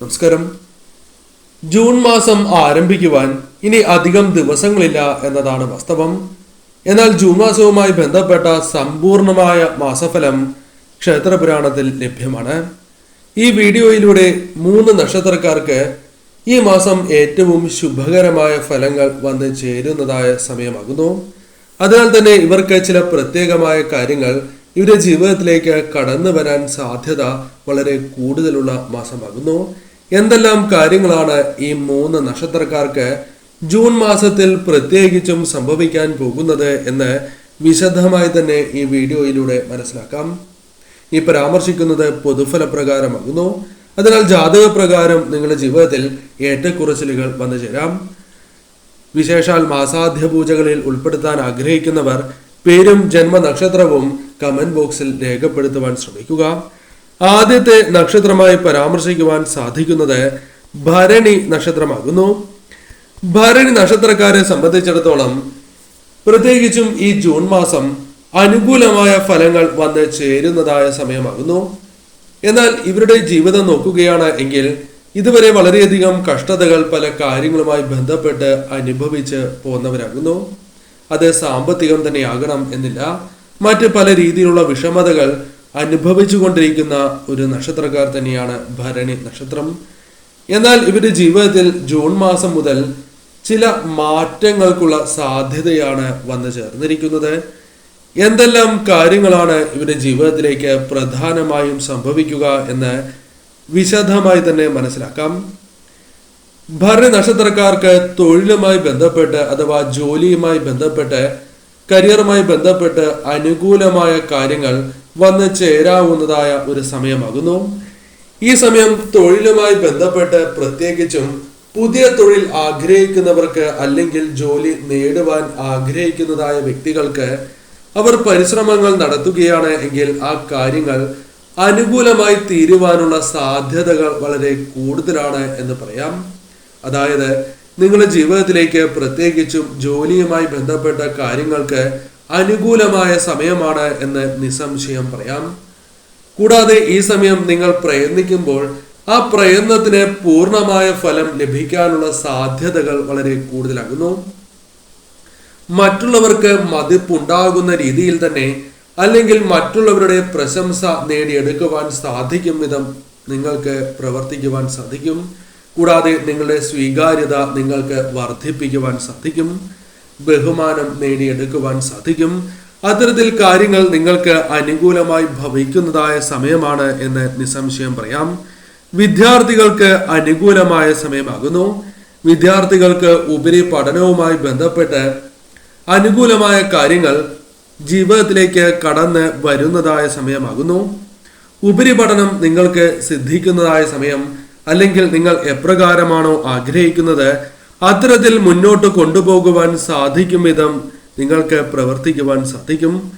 നമസ്കാരം. ജൂൺ മാസം ആരംഭിക്കുവാൻ ഇനി അധികം ദിവസങ്ങളില്ല എന്നതാണ് വാസ്തവം. എന്നാൽ ജൂൺ മാസവുമായി ബന്ധപ്പെട്ട സമ്പൂർണമായ മാസഫലം ക്ഷേത്രപുരാണത്തിൽ ലഭ്യമാണ്. ഈ വീഡിയോയിലൂടെ മൂന്ന് നക്ഷത്രക്കാർക്ക് ഈ മാസം ഏറ്റവും ശുഭകരമായ ഫലങ്ങൾ വന്ന് ചേരുന്നതായ സമയമാകുന്നു. അതിനാൽ തന്നെ ഇവർക്ക് ചില പ്രത്യേകമായ കാര്യങ്ങൾ ഇവരുടെ ജീവിതത്തിലേക്ക് കടന്നു വരാൻ സാധ്യത വളരെ കൂടുതലുള്ള മാസമാകുന്നു. എന്തെല്ലാം കാര്യങ്ങളാണ് ഈ മൂന്ന് നക്ഷത്രക്കാർക്ക് ജൂൺ മാസത്തിൽ പ്രത്യേകിച്ചും സംഭവിക്കാൻ പോകുന്നത് എന്ന് വിശദമായി തന്നെ ഈ വീഡിയോയിലൂടെ മനസ്സിലാക്കാം. ഈ പരാമർശിക്കുന്നത് പൊതുഫല പ്രകാരമാകുന്നു അതിനാൽ ജാതക പ്രകാരം നിങ്ങളുടെ ജീവിതത്തിൽ ഏറ്റക്കുറച്ചിലുകൾ വന്നു ചേരാം. വിശേഷാൽ മാസാധ്യ പൂജകളിൽ ഉൾപ്പെടുത്താൻ ആഗ്രഹിക്കുന്നവർ പേരും ജന്മനക്ഷത്രവും കമന്റ് ബോക്സിൽ രേഖപ്പെടുത്തുവാൻ ശ്രമിക്കുക. ആദ്യത്തെ നക്ഷത്രമായി പരാമർശിക്കുവാൻ സാധിക്കുന്നത് ഭരണി നക്ഷത്രമാകുന്നു. ഭരണി നക്ഷത്രക്കാരെ സംബന്ധിച്ചിടത്തോളം പ്രത്യേകിച്ചും ഈ ജൂൺ മാസം അനുകൂലമായ ഫലങ്ങൾ വന്ന് ചേരുന്നതായ സമയമാകുന്നു. എന്നാൽ ഇവരുടെ ജീവിതം നോക്കുകയാണ് എങ്കിൽ ഇതുവരെ വളരെയധികം കഷ്ടതകൾ പല കാര്യങ്ങളുമായി ബന്ധപ്പെട്ട് അനുഭവിച്ച് പോകുന്നവരാകുന്നു അത് സാമ്പത്തികം തന്നെയാകണം എന്നില്ല. മറ്റ് പല രീതിയിലുള്ള വിഷമതകൾ അനുഭവിച്ചുകൊണ്ടിരിക്കുന്ന ഒരു നക്ഷത്രക്കാർ തന്നെയാണ് ഭരണി നക്ഷത്രം. എന്നാൽ ഇവരുടെ ജീവിതത്തിൽ ജൂൺ മാസം മുതൽ ചില മാറ്റങ്ങൾക്കുള്ള സാധ്യതയാണ് വന്നു ചേർന്നിരിക്കുന്നത്. എന്തെല്ലാം കാര്യങ്ങളാണ് ഇവരുടെ ജീവിതത്തിലേക്ക് പ്രധാനമായും സംഭവിക്കുക എന്ന് വിശദമായി തന്നെ മനസ്സിലാക്കാം. ഭരണ നക്ഷത്രക്കാർക്ക് തൊഴിലുമായി ബന്ധപ്പെട്ട് അഥവാ ജോലിയുമായി ബന്ധപ്പെട്ട് കരിയറുമായി ബന്ധപ്പെട്ട് അനുകൂലമായ കാര്യങ്ങൾ വന്ന് ചേരാവുന്നതായ ഒരു സമയമാകുന്നു. ഈ സമയം തൊഴിലുമായി ബന്ധപ്പെട്ട് പ്രത്യേകിച്ചും പുതിയ തൊഴിൽ ആഗ്രഹിക്കുന്നവർക്ക് അല്ലെങ്കിൽ ജോലി നേടുവാൻ ആഗ്രഹിക്കുന്നതായ വ്യക്തികൾക്ക് അവർ പരിശ്രമങ്ങൾ നടത്തുകയാണ് എങ്കിൽ ആ കാര്യങ്ങൾ അനുകൂലമായി തീരുവാനുള്ള സാധ്യതകൾ വളരെ കൂടുതലാണ് എന്ന് പറയാം. അതായത് നിങ്ങളുടെ ജീവിതത്തിലേക്ക് പ്രത്യേകിച്ചും ജോലിയുമായി ബന്ധപ്പെട്ട കാര്യങ്ങൾക്ക് അനുകൂലമായ സമയമാണ് എന്ന് നിസ്സംശയം പറയാം. കൂടാതെ ഈ സമയം നിങ്ങൾ പ്രയത്നിക്കുമ്പോൾ ആ പ്രയത്നത്തിന് പൂർണമായ ഫലം ലഭിക്കാനുള്ള സാധ്യതകൾ വളരെ കൂടുതലാകുന്നു. മറ്റുള്ളവർക്ക് മതിപ്പുണ്ടാകുന്ന രീതിയിൽ തന്നെ അല്ലെങ്കിൽ മറ്റുള്ളവരുടെ പ്രശംസ നേടിയെടുക്കുവാൻ സാധിക്കും വിധം നിങ്ങൾക്ക് പ്രവർത്തിക്കുവാൻ സാധിക്കും. കൂടാതെ നിങ്ങളുടെ സ്വീകാര്യത നിങ്ങൾക്ക് വർദ്ധിപ്പിക്കുവാൻ സാധിക്കും. ബഹുമാനം നേടിയെടുക്കുവാൻ സാധിക്കും. അത്തരത്തിൽ കാര്യങ്ങൾ നിങ്ങൾക്ക് അനുകൂലമായി ഭവിക്കുന്നതായ സമയമാണ് എന്ന് നിസ്സംശയം പറയാം. വിദ്യാർത്ഥികൾക്ക് അനുകൂലമായ സമയമാകുന്നു. വിദ്യാർത്ഥികൾക്ക് ഉപരി പഠനവുമായി ബന്ധപ്പെട്ട് അനുകൂലമായ കാര്യങ്ങൾ ജീവിതത്തിലേക്ക് കടന്ന് വരുന്നതായ സമയമാകുന്നു. ഉപരിപഠനം നിങ്ങൾക്ക് സിദ്ധിക്കുന്നതായ സമയം അല്ലെങ്കിൽ നിങ്ങൾ എപ്രകാരമാണോ ആഗ്രഹിക്കുന്നത് അത്തരത്തിൽ മുന്നോട്ട് കൊണ്ടുപോകുവാൻ സാധിക്കും വിധം നിങ്ങൾക്ക് പ്രവർത്തിക്കുവാൻ സാധിക്കും.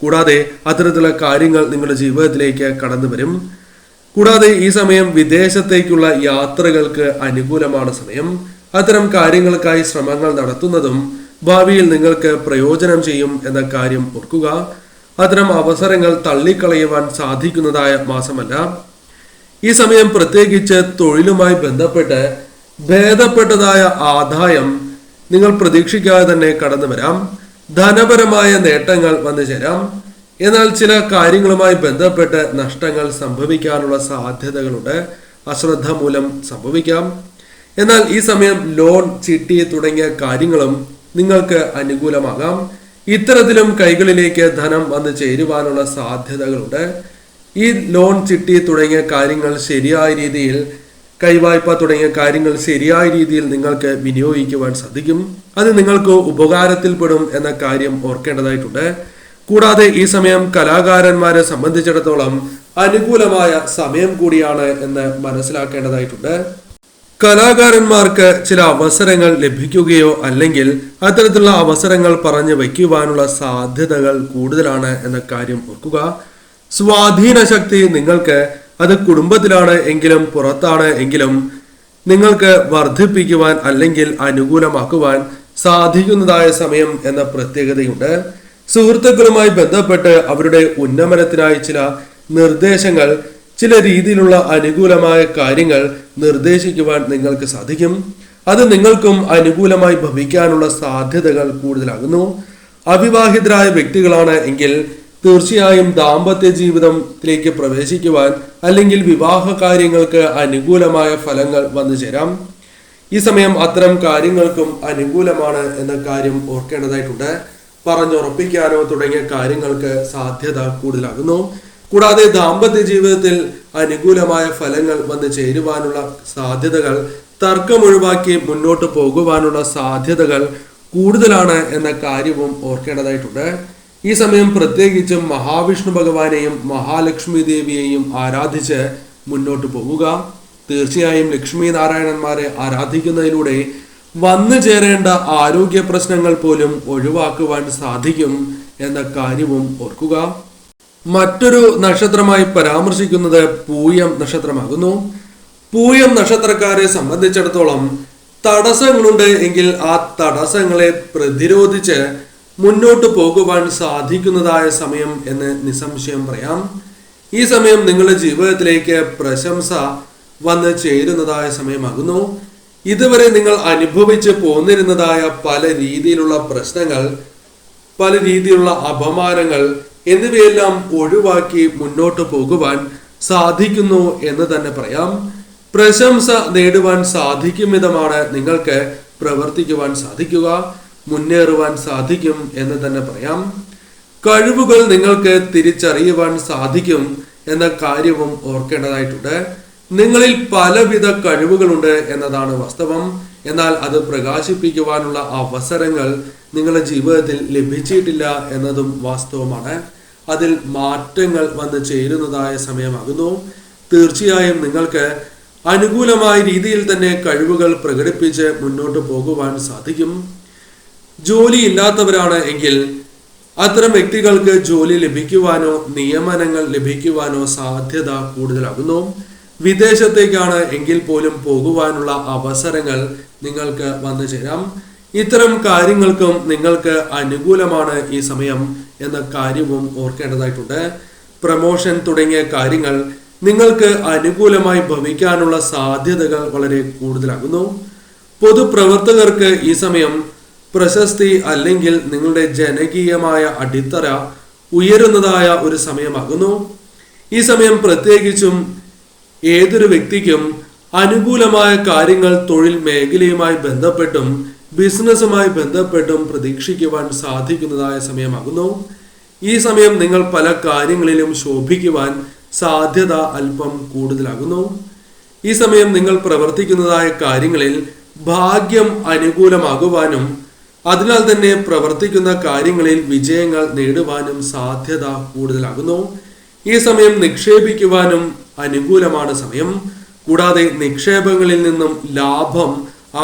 കൂടാതെ അത്തരത്തിലുള്ള കാര്യങ്ങൾ നിങ്ങളുടെ ജീവിതത്തിലേക്ക് കടന്നു വരും. കൂടാതെ ഈ സമയം വിദേശത്തേക്കുള്ള യാത്രകൾക്ക് അനുകൂലമാണ് സമയം. അത്തരം കാര്യങ്ങൾക്കായി ശ്രമങ്ങൾ നടത്തുന്നതും ഭാവിയിൽ നിങ്ങൾക്ക് പ്രയോജനം ചെയ്യും എന്ന കാര്യം ഓർക്കുക. അത്തരം അവസരങ്ങൾ തള്ളിക്കളയുവാൻ സാധിക്കുന്നതായ മാസമല്ല. ഈ സമയം പ്രത്യേകിച്ച് തൊഴിലുമായി ബന്ധപ്പെട്ട് ഭേദപ്പെട്ടതായ ആദായം നിങ്ങൾ പ്രതീക്ഷിക്കാതെ തന്നെ കടന്നു വരാം. ധനപരമായ നേട്ടങ്ങൾ വന്നു ചേരാം. എന്നാൽ ചില കാര്യങ്ങളുമായി ബന്ധപ്പെട്ട് നഷ്ടങ്ങൾ സംഭവിക്കാനുള്ള സാധ്യതകളുടെ അശ്രദ്ധ മൂലം സംഭവിക്കാം. എന്നാൽ ഈ സമയം ലോൺ ചിട്ടി തുടങ്ങിയ കാര്യങ്ങളും നിങ്ങൾക്ക് അനുകൂലമാകാം. ഇത്തരത്തിലും കൈകളിലേക്ക് ധനം വന്നു ചേരുവാനുള്ള സാധ്യതകളുണ്ട്. ഈ ലോൺ ചിട്ടി തുടങ്ങിയ കാര്യങ്ങൾ ശരിയായ രീതിയിൽ കൈവായ്പ തുടങ്ങിയ കാര്യങ്ങൾ ശരിയായ രീതിയിൽ നിങ്ങൾക്ക് വിനിയോഗിക്കുവാൻ സാധിക്കും. അത് നിങ്ങൾക്ക് ഉപകാരത്തിൽപ്പെടും എന്ന കാര്യം ഓർക്കേണ്ടതായിട്ടുണ്ട്. കൂടാതെ ഈ സമയം കലാകാരന്മാരെ സംബന്ധിച്ചിടത്തോളം അനുകൂലമായ സമയം കൂടിയാണ് എന്ന് മനസ്സിലാക്കേണ്ടതായിട്ടുണ്ട്. കലാകാരന്മാർക്ക് ചില അവസരങ്ങൾ ലഭിക്കുകയോ അല്ലെങ്കിൽ അത്തരത്തിലുള്ള അവസരങ്ങൾ പറഞ്ഞു വയ്ക്കുവാനുള്ള സാധ്യതകൾ കൂടുതലാണ് എന്ന കാര്യം ഓർക്കുക. സ്വാധീന ശക്തി നിങ്ങൾക്ക് അത് കുടുംബത്തിലാണ് എങ്കിലും പുറത്താണ് എങ്കിലും നിങ്ങൾക്ക് വർദ്ധിപ്പിക്കുവാൻ അല്ലെങ്കിൽ അനുകൂലമാക്കുവാൻ സാധിക്കുന്നതായ സമയം എന്ന പ്രത്യേകതയുണ്ട്. സുഹൃത്തുക്കളുമായി ബന്ധപ്പെട്ട് അവരുടെ ഉന്നമനത്തിനായി ചില നിർദ്ദേശങ്ങൾ ചില രീതിയിലുള്ള അനുകൂലമായ കാര്യങ്ങൾ നിർദ്ദേശിക്കുവാൻ നിങ്ങൾക്ക് സാധിക്കും. അത് നിങ്ങൾക്കും അനുകൂലമായി ഭവിക്കാനുള്ള സാധ്യതകൾ കൂടുതലാകുന്നു. അവിവാഹിതരായ വ്യക്തികളാണ് എങ്കിൽ തീർച്ചയായും ദാമ്പത്യ ജീവിതത്തിലേക്ക് പ്രവേശിക്കുവാൻ അല്ലെങ്കിൽ വിവാഹ കാര്യങ്ങൾക്ക് അനുകൂലമായ ഫലങ്ങൾ വന്നു ചേരാം. ഈ സമയം അത്തരം കാര്യങ്ങൾക്കും അനുകൂലമാണ് എന്ന കാര്യം ഓർക്കേണ്ടതായിട്ടുണ്ട്. പറഞ്ഞുറപ്പിക്കാനോ തുടങ്ങിയ കാര്യങ്ങൾക്ക് സാധ്യത കൂടുതലാകുന്നു. കൂടാതെ ദാമ്പത്യ ജീവിതത്തിൽ അനുകൂലമായ ഫലങ്ങൾ വന്ന് ചേരുവാനുള്ള സാധ്യതകൾ തർക്കം ഒഴിവാക്കി മുന്നോട്ട് പോകുവാനുള്ള സാധ്യതകൾ കൂടുതലാണ് എന്ന കാര്യവും ഓർക്കേണ്ടതായിട്ടുണ്ട്. ഈ സമയം പ്രത്യേകിച്ചും മഹാവിഷ്ണു ഭഗവാനെയും മഹാലക്ഷ്മി ദേവിയെയും ആരാധിച്ച് മുന്നോട്ട് പോവുക. തീർച്ചയായും ലക്ഷ്മി നാരായണന്മാരെ ആരാധിക്കുന്നതിലൂടെ വന്നു ചേരേണ്ട ആരോഗ്യ പ്രശ്നങ്ങൾ പോലും ഒഴിവാക്കുവാൻ സാധിക്കും എന്ന കാര്യവും ഓർക്കുക. മറ്റൊരു നക്ഷത്രമായി പരാമർശിക്കുന്നത് പൂയം നക്ഷത്രമാകുന്നു. പൂയം നക്ഷത്രക്കാരെ സംബന്ധിച്ചിടത്തോളം തടസ്സങ്ങളുണ്ട് എങ്കിൽ ആ തടസ്സങ്ങളെ പ്രതിരോധിച്ച് മുന്നോട്ട് പോകുവാൻ സാധിക്കുന്നതായ സമയം എന്ന് നിസ്സംശയം പറയാം. ഈ സമയം നിങ്ങളുടെ ജീവിതത്തിലേക്ക് പ്രശംസ വന്ന് ചേരുന്നതായ സമയമാകുന്നു. ഇതുവരെ നിങ്ങൾ അനുഭവിച്ച് പോന്നിരുന്നതായ പല രീതിയിലുള്ള പ്രശ്നങ്ങൾ പല രീതിയിലുള്ള അപമാനങ്ങൾ എന്നിവയെല്ലാം ഒഴിവാക്കി മുന്നോട്ട് പോകുവാൻ സാധിക്കുന്നു എന്ന് തന്നെ പറയാം. പ്രശംസ നേടുവാൻ സാധിക്കും വിധമാണ് നിങ്ങൾക്ക് പ്രവർത്തിക്കുവാൻ സാധിക്കുക. മുന്നേറുവാൻ സാധിക്കും എന്ന് തന്നെ പറയാം. കഴിവുകൾ നിങ്ങൾക്ക് തിരിച്ചറിയുവാൻ സാധിക്കും എന്ന കാര്യവും ഓർക്കേണ്ടതായിട്ടുണ്ട്. നിങ്ങളിൽ പലവിധ കഴിവുകളുണ്ട് എന്നതാണ് വാസ്തവം. എന്നാൽ അത് പ്രകാശിപ്പിക്കുവാനുള്ള അവസരങ്ങൾ നിങ്ങളുടെ ജീവിതത്തിൽ ലഭിച്ചിട്ടില്ല എന്നതും വാസ്തവമാണ്. അതിൽ മാറ്റങ്ങൾ വന്ന് ചേരുന്നതായ സമയമാകുന്നു. തീർച്ചയായും നിങ്ങൾക്ക് അനുകൂലമായ രീതിയിൽ തന്നെ കഴിവുകൾ പ്രകടിപ്പിച്ച് മുന്നോട്ട് പോകുവാൻ സാധിക്കും. ജോലി ഇല്ലാത്തവരാണ് എങ്കിൽ അത്തരം വ്യക്തികൾക്ക് ജോലി ലഭിക്കുവാനോ നിയമനങ്ങൾ ലഭിക്കുവാനോ സാധ്യത കൂടുതലാകുന്നു. വിദേശത്തേക്കാണ് എങ്കിൽ പോലും പോകുവാനുള്ള അവസരങ്ങൾ നിങ്ങൾക്ക് വന്നു ചേരാം. ഇത്തരം കാര്യങ്ങൾക്കും നിങ്ങൾക്ക് അനുകൂലമാണ് ഈ സമയം എന്ന കാര്യവും ഓർക്കേണ്ടതായിട്ടുണ്ട്. പ്രമോഷൻ തുടങ്ങിയ കാര്യങ്ങൾ നിങ്ങൾക്ക് അനുകൂലമായി ഭവിക്കാനുള്ള സാധ്യതകൾ വളരെ കൂടുതലാകുന്നു. പൊതുപ്രവർത്തകർക്ക് ഈ സമയം പ്രശസ്തി അല്ലെങ്കിൽ നിങ്ങളുടെ ജനകീയമായ അടിത്തറ ഉയരുന്നതായ ഒരു സമയമാകുന്നു. ഈ സമയം പ്രത്യേകിച്ചും ഏതൊരു വ്യക്തിക്കും അനുകൂലമായ കാര്യങ്ങൾ തൊഴിൽ മേഖലയുമായി ബന്ധപ്പെട്ടും ബിസിനസ്സുമായി ബന്ധപ്പെട്ടും പ്രതീക്ഷിക്കുവാൻ സാധിക്കുന്നതായ സമയമാകുന്നു. ഈ സമയം നിങ്ങൾ പല കാര്യങ്ങളിലും ശോഭിക്കുവാൻ സാധ്യത അല്പം കൂടുതലാകുന്നു. ഈ സമയം നിങ്ങൾ പ്രവർത്തിക്കുന്നതായ കാര്യങ്ങളിൽ ഭാഗ്യം അനുകൂലമാകുവാനും അതിനാൽ തന്നെ പ്രവർത്തിക്കുന്ന കാര്യങ്ങളിൽ വിജയങ്ങൾ നേടുവാനും സാധ്യത കൂടുതലാകുന്നു. ഈ സമയം നിക്ഷേപിക്കുവാനും അനുകൂലമാണ് സമയം. കൂടാതെ നിക്ഷേപങ്ങളിൽ നിന്നും ലാഭം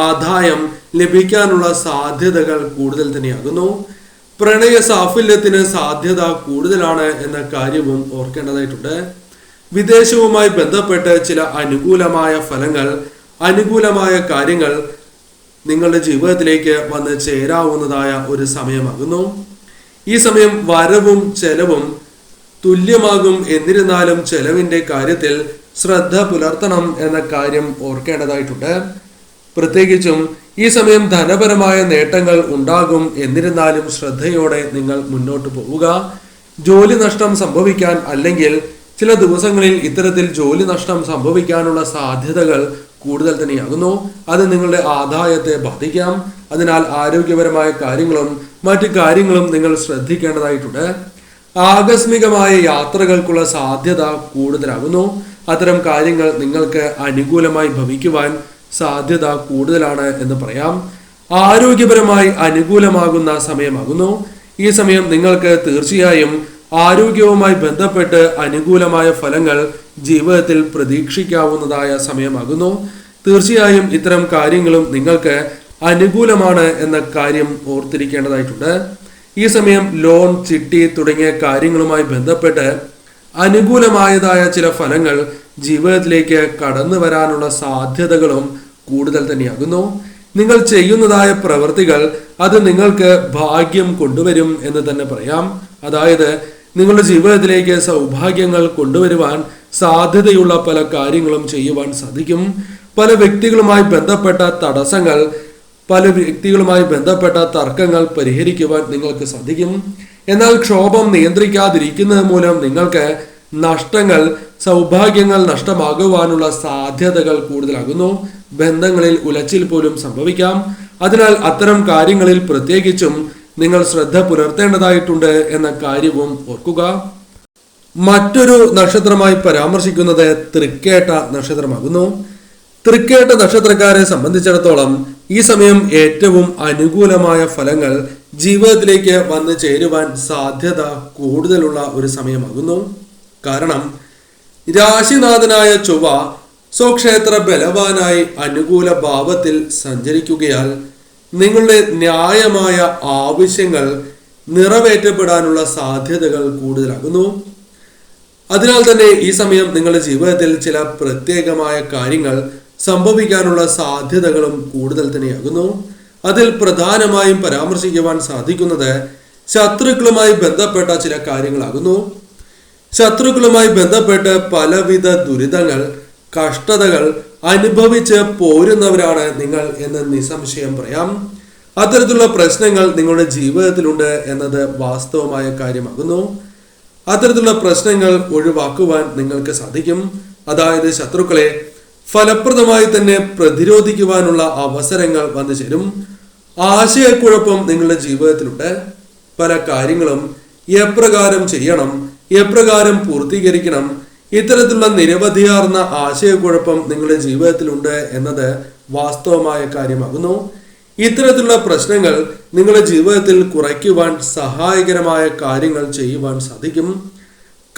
ആദായം ലഭിക്കാനുള്ള സാധ്യതകൾ കൂടുതൽ തന്നെയാകുന്നു. പ്രണയ സാഫല്യത്തിന് സാധ്യത കൂടുതലാണ് എന്ന കാര്യവും ഓർക്കേണ്ടതായിട്ടുണ്ട്. വിദേശവുമായി ബന്ധപ്പെട്ട് ചില അനുകൂലമായ ഫലങ്ങൾ അനുകൂലമായ കാര്യങ്ങൾ നിങ്ങളുടെ ജീവിതത്തിലേക്ക് വന്ന് ചേരാവുന്നതായ ഒരു സമയമാകുന്നു. ഈ സമയം വരവും ചെലവും തുല്യമാകും എന്നിരുന്നാലും ചെലവിന്റെ കാര്യത്തിൽ ശ്രദ്ധ പുലർത്തണം എന്ന കാര്യം ഓർക്കേണ്ടതായിട്ടുണ്ട്. പ്രത്യേകിച്ചും ഈ സമയം ധനപരമായ നേട്ടങ്ങൾ ഉണ്ടാകും എന്നിരുന്നാലും ശ്രദ്ധയോടെ നിങ്ങൾ മുന്നോട്ട് പോവുക. ജോലി നഷ്ടം സംഭവിക്കാൻ അല്ലെങ്കിൽ ചില ദിവസങ്ങളിൽ ഇത്തരത്തിൽ ജോലി നഷ്ടം സംഭവിക്കാനുള്ള സാധ്യതകൾ കൂടുതൽ തന്നെയാകുന്നു. അത് നിങ്ങളുടെ ആദായത്തെ ബാധിക്കാം. അതിനാൽ ആരോഗ്യപരമായ കാര്യങ്ങളും മറ്റു കാര്യങ്ങളും നിങ്ങൾ ശ്രദ്ധിക്കേണ്ടതായിട്ടുണ്ട്. ആകസ്മികമായ യാത്രകൾക്കുള്ള സാധ്യത കൂടുതലാകുന്നു. അത്തരം കാര്യങ്ങൾ നിങ്ങൾക്ക് അനുകൂലമായി ഭവിക്കുവാൻ സാധ്യത കൂടുതലാണ് എന്ന് പറയാം. ആരോഗ്യപരമായി അനുകൂലമാകുന്ന സമയമാകുന്നു. ഈ സമയം നിങ്ങൾക്ക് തീർച്ചയായും ആരോഗ്യവുമായി ബന്ധപ്പെട്ട് അനുകൂലമായ ഫലങ്ങൾ ജീവിതത്തിൽ പ്രതീക്ഷിക്കാവുന്നതായ സമയമാകുന്നു. തീർച്ചയായും ഇത്തരം കാര്യങ്ങളും നിങ്ങൾക്ക് അനുകൂലമാണ് എന്ന കാര്യം ഓർത്തിരിക്കേണ്ടതായിട്ടുണ്ട്. ഈ സമയം ലോൺ ചിട്ടി തുടങ്ങിയ കാര്യങ്ങളുമായി ബന്ധപ്പെട്ട് അനുകൂലമായതായ ചില ഫലങ്ങൾ ജീവിതത്തിലേക്ക് കടന്നു വരാനുള്ള സാധ്യതകളും കൂടുതൽ തന്നെയാകുന്നു. നിങ്ങൾ ചെയ്യുന്നതായ പ്രവൃത്തികൾ അത് നിങ്ങൾക്ക് ഭാഗ്യം കൊണ്ടുവരും എന്ന് തന്നെ പറയാം. അതായത് നിങ്ങളുടെ ജീവിതത്തിലേക്ക് സൗഭാഗ്യങ്ങൾ കൊണ്ടുവരുവാൻ സാധ്യതയുള്ള പല കാര്യങ്ങളും ചെയ്യുവാൻ സാധിക്കും. പല വ്യക്തികളുമായി ബന്ധപ്പെട്ട തടസ്സങ്ങൾ പല വ്യക്തികളുമായി ബന്ധപ്പെട്ട തർക്കങ്ങൾ പരിഹരിക്കുവാൻ നിങ്ങൾക്ക് സാധിക്കും. എന്നാൽ ക്ഷോഭം നിയന്ത്രിക്കാതിരിക്കുന്നത് മൂലം നിങ്ങൾക്ക് നഷ്ടങ്ങൾ സൗഭാഗ്യങ്ങൾ നഷ്ടമാകുവാനുള്ള സാധ്യതകൾ കൂടുതലാകുന്നു. ബന്ധങ്ങളിൽ ഉലച്ചിൽ പോലും സംഭവിക്കാം. അതിനാൽ അത്തരം കാര്യങ്ങളിൽ പ്രത്യേകിച്ചും നിങ്ങൾ ശ്രദ്ധ പുലർത്തേണ്ടതായിട്ടുണ്ട് എന്ന കാര്യവും ഓർക്കുക. മറ്റൊരു നക്ഷത്രമായി പരാമർശിക്കുന്നത് തൃക്കേട്ട നക്ഷത്രമാകുന്നു. തൃക്കേട്ട നക്ഷത്രക്കാരെ സംബന്ധിച്ചിടത്തോളം ഈ സമയം ഏറ്റവും അനുകൂലമായ ഫലങ്ങൾ ജീവിതത്തിലേക്ക് വന്നു ചേരുവാൻ സാധ്യത കൂടുതലുള്ള ഒരു സമയമാകുന്നു. കാരണം രാശിനാഥനായ ചൊവ്വ സ്വക്ഷേത്ര ബലവാനായി അനുകൂല ഭാവത്തിൽ സഞ്ചരിക്കുകയാൽ നിങ്ങളുടെ ന്യായമായ ആവശ്യങ്ങൾ നിറവേറ്റപ്പെടാനുള്ള സാധ്യതകൾ കൂടുതലാകുന്നു. അതിനാൽ തന്നെ ഈ സമയം നിങ്ങളുടെ ജീവിതത്തിൽ ചില പ്രത്യേകമായ കാര്യങ്ങൾ സംഭവിക്കാനുള്ള സാധ്യതകളും കൂടുതൽ തന്നെയാകുന്നു. അതിൽ പ്രധാനമായും പരാമർശിക്കുവാൻ സാധിക്കുന്നത് ശത്രുക്കളുമായി ബന്ധപ്പെട്ട ചില കാര്യങ്ങളാകുന്നു. ശത്രുക്കളുമായി ബന്ധപ്പെട്ട് പലവിധ ദുരിതങ്ങൾ കഷ്ടതകൾ അനുഭവിച്ച് പോരുന്നവരാണ് നിങ്ങൾ എന്ന് നിസംശയം പറയാം. അത്തരത്തിലുള്ള പ്രശ്നങ്ങൾ നിങ്ങളുടെ ജീവിതത്തിലുണ്ട് എന്നത് വാസ്തവമായ കാര്യമാകുന്നു. അത്തരത്തിലുള്ള പ്രശ്നങ്ങൾ ഒഴിവാക്കുവാൻ നിങ്ങൾക്ക് സാധിക്കും. അതായത് ശത്രുക്കളെ ഫലപ്രദമായി തന്നെ പ്രതിരോധിക്കുവാനുള്ള അവസരങ്ങൾ വന്നു ചേരും. ആശയക്കുഴപ്പം നിങ്ങളുടെ ജീവിതത്തിലുണ്ട്. പല കാര്യങ്ങളും എപ്രകാരം ചെയ്യണം എപ്രകാരം പൂർത്തീകരിക്കണം ഇത്തരത്തിലുള്ള നിരവധിയാർന്ന ആശയക്കുഴപ്പം നിങ്ങളുടെ ജീവിതത്തിലുണ്ട് എന്നത് വാസ്തവമായ കാര്യമാകുന്നു. ഇത്തരത്തിലുള്ള പ്രശ്നങ്ങൾ നിങ്ങളുടെ ജീവിതത്തിൽ കുറയ്ക്കുവാൻ സഹായകരമായ കാര്യങ്ങൾ ചെയ്യുവാൻ സാധിക്കും.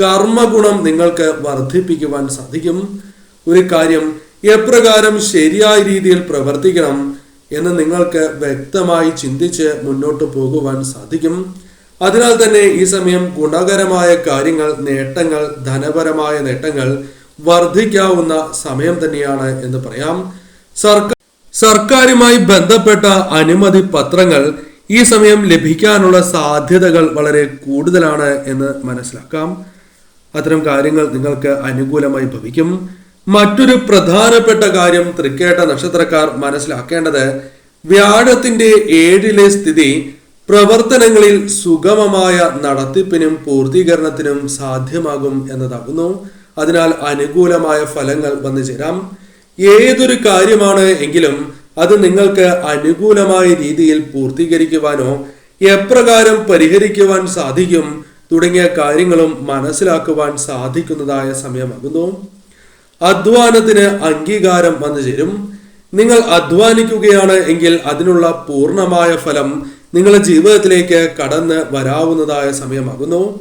കർമ്മഗുണം നിങ്ങൾക്ക് വർദ്ധിപ്പിക്കുവാൻ സാധിക്കും. ഒരു കാര്യം എപ്രകാരം ശരിയായ രീതിയിൽ പ്രവർത്തിക്കണം എന്ന് നിങ്ങൾക്ക് വ്യക്തമായി ചിന്തിച്ച് മുന്നോട്ട് പോകുവാൻ സാധിക്കും. അതിനാൽ തന്നെ ഈ സമയം ഗുണകരമായ കാര്യങ്ങൾ നേട്ടങ്ങൾ ധനപരമായ നേട്ടങ്ങൾ വർദ്ധിക്കാവുന്ന സമയം തന്നെയാണ് എന്ന് പറയാം. സർക്കാർ സർക്കാരുമായി ബന്ധപ്പെട്ട അനുമതി പത്രങ്ങൾ ഈ സമയം ലഭിക്കാനുള്ള സാധ്യതകൾ വളരെ കൂടുതലാണ് എന്ന് മനസ്സിലാക്കാം. അത്തരം കാര്യങ്ങൾ നിങ്ങൾക്ക് അനുകൂലമായി ഭവിക്കും. മറ്റൊരു പ്രധാനപ്പെട്ട കാര്യം തൃക്കേട്ട നക്ഷത്രക്കാർ മനസ്സിലാക്കേണ്ടത് വ്യാഴത്തിന്റെ ഏഴിലെ സ്ഥിതി പ്രവർത്തനങ്ങളിൽ സുഗമമായ നടത്തിപ്പിനും പൂർത്തീകരണത്തിനും സാധ്യമാകും എന്നതാകുന്നു. അതിനാൽ അനുകൂലമായ ഫലങ്ങൾ വന്നു ചേരാം. ഏതൊരു കാര്യമാണ് എങ്കിലും അത് നിങ്ങൾക്ക് അനുകൂലമായ രീതിയിൽ പൂർത്തീകരിക്കുവാനോ എപ്രകാരം പരിഹരിക്കുവാൻ സാധിക്കും തുടങ്ങിയ കാര്യങ്ങളും മനസ്സിലാക്കുവാൻ സാധിക്കുന്നതായ സമയമാകുന്നു. അധ്വാനത്തിന് അംഗീകാരം വന്നു ചേരും. നിങ്ങൾ അധ്വാനിക്കുകയാണ് എങ്കിൽ അതിനുള്ള പൂർണമായ ഫലം നിങ്ങളുടെ ജീവിതത്തിലേക്ക് കടന്ന് വരാവുന്നതായ സമയമാകുന്നു.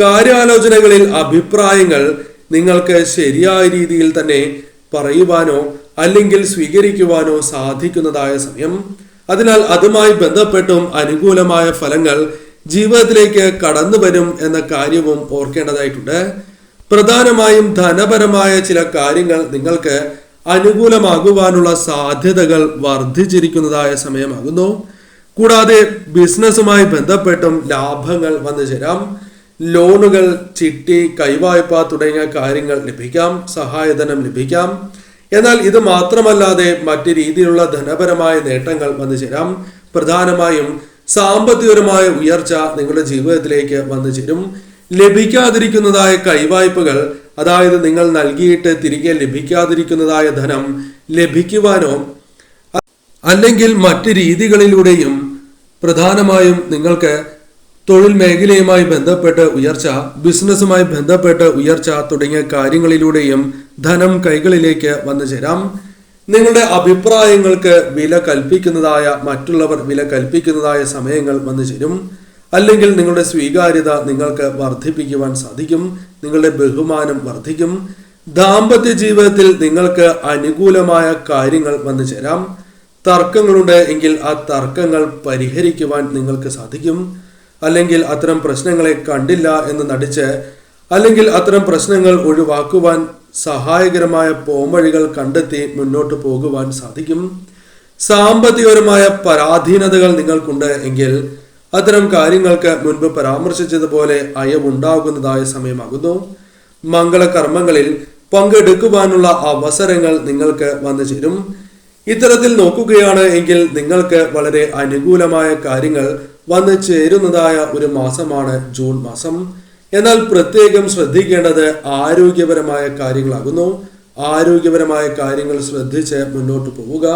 കാര്യാലോചനകളിൽ അഭിപ്രായങ്ങൾ നിങ്ങൾക്ക് ശരിയായ രീതിയിൽ തന്നെ പറയുവാനോ അല്ലെങ്കിൽ സ്വീകരിക്കുവാനോ സാധിക്കുന്നതായ സമയം. അതിനാൽ അതുമായി ബന്ധപ്പെട്ടും അനുകൂലമായ ഫലങ്ങൾ ജീവിതത്തിലേക്ക് കടന്നു വരും എന്ന കാര്യവും ഓർക്കേണ്ടതായിട്ടുണ്ട്. പ്രധാനമായും ധനപരമായ ചില കാര്യങ്ങൾ നിങ്ങൾക്ക് അനുകൂലമാകുവാനുള്ള സാധ്യതകൾ വർദ്ധിച്ചിരിക്കുന്നതായ സമയമാകുന്നു. കൂടാതെ ബിസിനസ്സുമായി ബന്ധപ്പെട്ടും ലാഭങ്ങൾ വന്നു ചേരാം. ലോണുകൾ ചിട്ടി കൈവായ്പ തുടങ്ങിയ കാര്യങ്ങൾ ലഭിക്കാം സഹായധനം ലഭിക്കാം. എന്നാൽ ഇത് മാത്രമല്ലാതെ മറ്റു രീതിയിലുള്ള ധനപരമായ നേട്ടങ്ങൾ വന്നു ചേരാം. പ്രധാനമായും സാമ്പത്തികപരമായ ഉയർച്ച നിങ്ങളുടെ ജീവിതത്തിലേക്ക് വന്നു ചേരും. ലഭിക്കാതിരിക്കുന്നതായ കൈവായ്പകൾ അതായത് നിങ്ങൾ നൽകിയിട്ട് തിരികെ ലഭിക്കാതിരിക്കുന്നതായ ധനം ലഭിക്കുവാനോ അല്ലെങ്കിൽ മറ്റ് രീതികളിലൂടെയും പ്രധാനമായും നിങ്ങൾക്ക് തൊഴിൽ മേഖലയുമായി ബന്ധപ്പെട്ട് ഉയർച്ച ബിസിനസ്സുമായി ബന്ധപ്പെട്ട് ഉയർച്ച തുടങ്ങിയ കാര്യങ്ങളിലൂടെയും ധനം കൈകളിലേക്ക് വന്നു ചേരാം. നിങ്ങളുടെ അഭിപ്രായങ്ങൾക്ക് വില കൽപ്പിക്കുന്നതായ മറ്റുള്ളവർ വില കൽപ്പിക്കുന്നതായ സമയങ്ങൾ വന്നു ചേരും. അല്ലെങ്കിൽ നിങ്ങളുടെ സ്വീകാര്യത നിങ്ങൾക്ക് വർദ്ധിപ്പിക്കുവാൻ സാധിക്കും നിങ്ങളുടെ ബഹുമാനം വർദ്ധിക്കും. ദാമ്പത്യ ജീവിതത്തിൽ നിങ്ങൾക്ക് അനുകൂലമായ കാര്യങ്ങൾ വന്നു ചേരാം. തർക്കങ്ങളുണ്ട് എങ്കിൽ ആ തർക്കങ്ങൾ പരിഹരിക്കുവാൻ നിങ്ങൾക്ക് സാധിക്കും. അല്ലെങ്കിൽ അത്തരം പ്രശ്നങ്ങളെ കണ്ടില്ല എന്ന് നടിച്ച് അല്ലെങ്കിൽ അത്തരം പ്രശ്നങ്ങൾ ഒഴിവാക്കുവാൻ സഹായകരമായ പോംവഴികൾ കണ്ടെത്തി മുന്നോട്ട് പോകുവാൻ സാധിക്കും. സാമ്പത്തികപരമായ പരാധീനതകൾ നിങ്ങൾക്കുണ്ട് എങ്കിൽ അത്തരം കാര്യങ്ങൾക്ക് മുൻപ് പരാമർശിച്ചതുപോലെ അയവുണ്ടാകുന്നതായ സമയമാകുന്നു. മംഗളകർമ്മങ്ങളിൽ പങ്കെടുക്കുവാനുള്ള അവസരങ്ങൾ നിങ്ങൾക്ക് വന്നു ചേരും ഇത്തരത്തിൽ നോക്കുകയാണ് എങ്കിൽ നിങ്ങൾക്ക് വളരെ അനുകൂലമായ കാര്യങ്ങൾ വന്നു ചേരുന്നതായ ഒരു മാസമാണ് ജൂൺ മാസം. എന്നാൽ പ്രത്യേകം ശ്രദ്ധിക്കേണ്ടത് ആരോഗ്യപരമായ കാര്യങ്ങളാകുന്നു. ആരോഗ്യപരമായ കാര്യങ്ങൾ ശ്രദ്ധിച്ച് മുന്നോട്ട് പോവുക.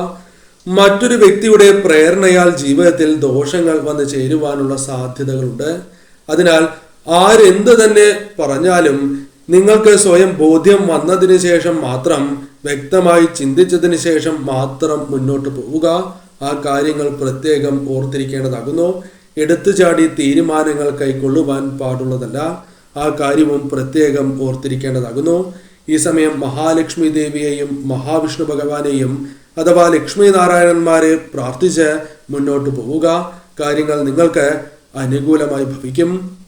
മറ്റൊരു വ്യക്തിയുടെ പ്രേരണയാൽ ജീവിതത്തിൽ ദോഷങ്ങൾ വന്നു ചേരുവാനുള്ള സാധ്യതകളുണ്ട്. അതിനാൽ ആരെന്ത് തന്നെ പറഞ്ഞാലും നിങ്ങൾക്ക് സ്വയം ബോധ്യം വന്നതിന് ശേഷം മാത്രം വ്യക്തമായി ചിന്തിച്ചതിന് ശേഷം മാത്രം മുന്നോട്ട് പോവുക. ആ കാര്യങ്ങൾ പ്രത്യേകം ഓർത്തിരിക്കേണ്ടതാകുന്നു. എടുത്തുചാടി തീരുമാനങ്ങൾ കൈക്കൊള്ളുവാൻ പാടുള്ളതല്ല. ആ കാര്യവും പ്രത്യേകം ഓർത്തിരിക്കേണ്ടതാകുന്നു. ഈ സമയം മഹാലക്ഷ്മി ദേവിയെയും മഹാവിഷ്ണു ഭഗവാനെയും അഥവാ ലക്ഷ്മി നാരായണന്മാരെ പ്രാർത്ഥിച്ച് മുന്നോട്ട് പോവുക. കാര്യങ്ങൾ നിങ്ങൾക്ക് അനുകൂലമായി ഭവിക്കും.